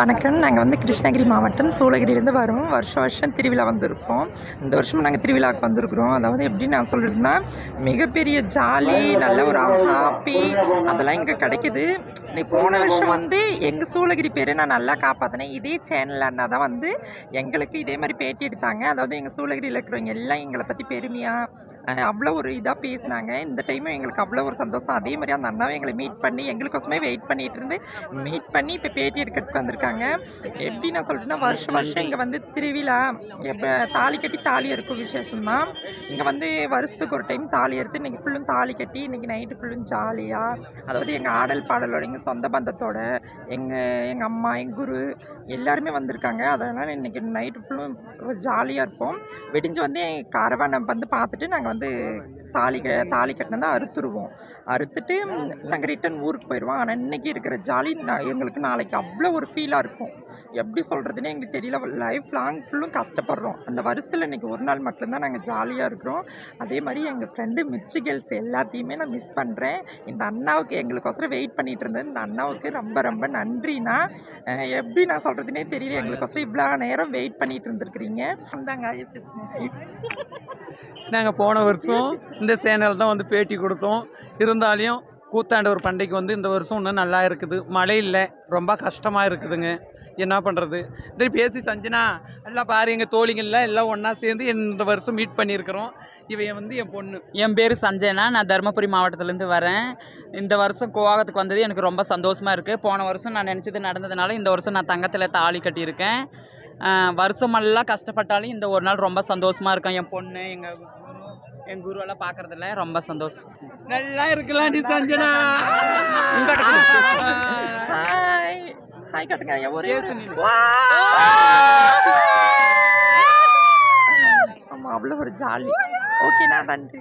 வணக்கம். நாங்கள் வந்து கிருஷ்ணகிரி மாவட்டம் சூளகிரியிலேருந்து வரோம் வருஷம் வருஷம் திருவிழா வந்திருப்போம். இந்த வருஷம் நாங்கள் திருவிழாவுக்கு வந்திருக்கிறோம். அதாவது எப்படி நான் சொல்கிறதுனா மிகப்பெரிய ஜாலி நல்ல ஒரு ஹாப்பி அதெல்லாம் இங்கே கிடைக்குது. நீ போன வருஷம் வந்து எங்கள் சூளகிரி பேரை நான் நல்லா காப்பாற்றினேன் இதே சேனலில் அண்ணா தான் வந்து எங்களுக்கு இதே மாதிரி பேட்டி எடுத்தாங்க. அதாவது எங்கள் சூளகிரியில் இருக்கிறவங்க எல்லாம் எங்களை பற்றி பெருமையாக அவ்வளோ ஒரு இதாக பேசினாங்க. இந்த டைமும் எங்களுக்கு அவ்வளோ ஒரு சந்தோஷம். அதே மாதிரி அந்த அண்ணாவை எங்களை மீட் பண்ணி எங்களுக்கோசமே வெயிட் பண்ணிகிட்டு இருந்து மீட் பண்ணி இப்போ பேட்டி எடுக்கிறதுக்கு வந்திருக்காங்க. எப்படி நான் சொல்கிறேன்னா வருஷம் வருஷம் இங்கே வந்து திருவிழா எப்போ தாலி கட்டி தாலி இருக்கும் விசேஷம் தான். இங்கே வந்து வருஷத்துக்கு ஒரு டைம் தாலி எடுத்து இன்றைக்கி ஃபுல்லும் தாலி கட்டி இன்றைக்கி நைட்டு ஃபுல்லும் ஜாலியாக அதாவது எங்கள் ஆடல் பாடலோட எங்கள் சொந்த பந்தத்தோட எங்கள் எங்கள் அம்மா எங்கள் குரு எல்லாருமே வந்திருக்காங்க. அதனால் இன்றைக்கி நைட்டு ஃபுல்லும் ஜாலியாக இருப்போம். விடிஞ்சு வந்து காரவானம் வந்து பார்த்துட்டு நாங்கள் வந்து தாலி க தாலி கட்டினதை அறுத்துருவோம். அறுத்துட்டு நாங்கள் ரிட்டன் ஊருக்கு போயிடுவோம் ஆனால் இன்றைக்கி இருக்கிற ஜாலி நான் எங்களுக்கு நாளைக்கு அவ்வளோ ஒரு ஃபீலாக இருக்கும். எப்படி சொல்கிறதுனே எங்களுக்கு தெரியல. லைஃப் லாங் ஃபுல்லும் கஷ்டப்படுறோம். அந்த வருஷத்தில் இன்றைக்கி ஒரு நாள் மட்டும்தான் நாங்கள் ஜாலியாக இருக்கிறோம். அதே மாதிரி எங்கள் ஃப்ரெண்டு மிச்சு கேர்ள்ஸ் எல்லாத்தையுமே நான் மிஸ் பண்ணுறேன் இந்த அண்ணாவுக்கு எங்களுக்கோசரம் வெயிட் பண்ணிகிட்டு இருந்தேன் இந்த அண்ணாவுக்கு ரொம்ப ரொம்ப நன்றிண்ணா. எப்படி நான் சொல்கிறதுனே தெரியல. எங்களுக்கோசரம் இவ்வளோ நேரம் வெயிட் பண்ணிகிட்டு இருந்திருக்கிறீங்க. அந்தாங்க நாங்கள் போன வருஷம் இந்த சேனல் தான் வந்து பேட்டி கொடுத்தோம். இருந்தாலையும் கூத்தாண்டவர் பண்டிகைக்கு வந்து இந்த வருஷம் இன்னும் நல்லா இருக்குது. மழை இல்லை. ரொம்ப கஷ்டமாக இருக்குதுங்க. என்ன பண்ணுறது திருப்பி பேசி சஞ்சனா எல்லாம் பாரு எங்கள் தோழிங்கள்லாம் எல்லாம் ஒன்றா சேர்ந்து இந்த வருஷம் மீட் பண்ணியிருக்கிறோம். இவன் வந்து என் பொண்ணு. என் பேர் சஞ்சனா. நான் தருமபுரி மாவட்டத்துலேருந்து வரேன். இந்த வருஷம் கோவாகத்துக்கு வந்தது எனக்கு ரொம்ப சந்தோஷமாக இருக்குது போன வருஷம் நான் நினச்சது நடந்ததுனால இந்த வருஷம் நான் தங்கத்தில் தாலி கட்டியிருக்கேன். வருஷமெல்லாம் கஷ்டப்பட்டாலும் இந்த ஒரு நாள் ரொம்ப சந்தோஷமாக இருக்கும். என் பொண்ணு எங்கள் என் குருவெல்லாம் பார்க்குறதுல ரொம்ப சந்தோஷம் நல்லா இருக்கலாம் நீ சஞ்சனா ஹாய் ஹாய் காட்டுங்க ஒரே. ஆமாம் அவ்வளோ ஒரு ஜாலி ஓகே நான் நன்றி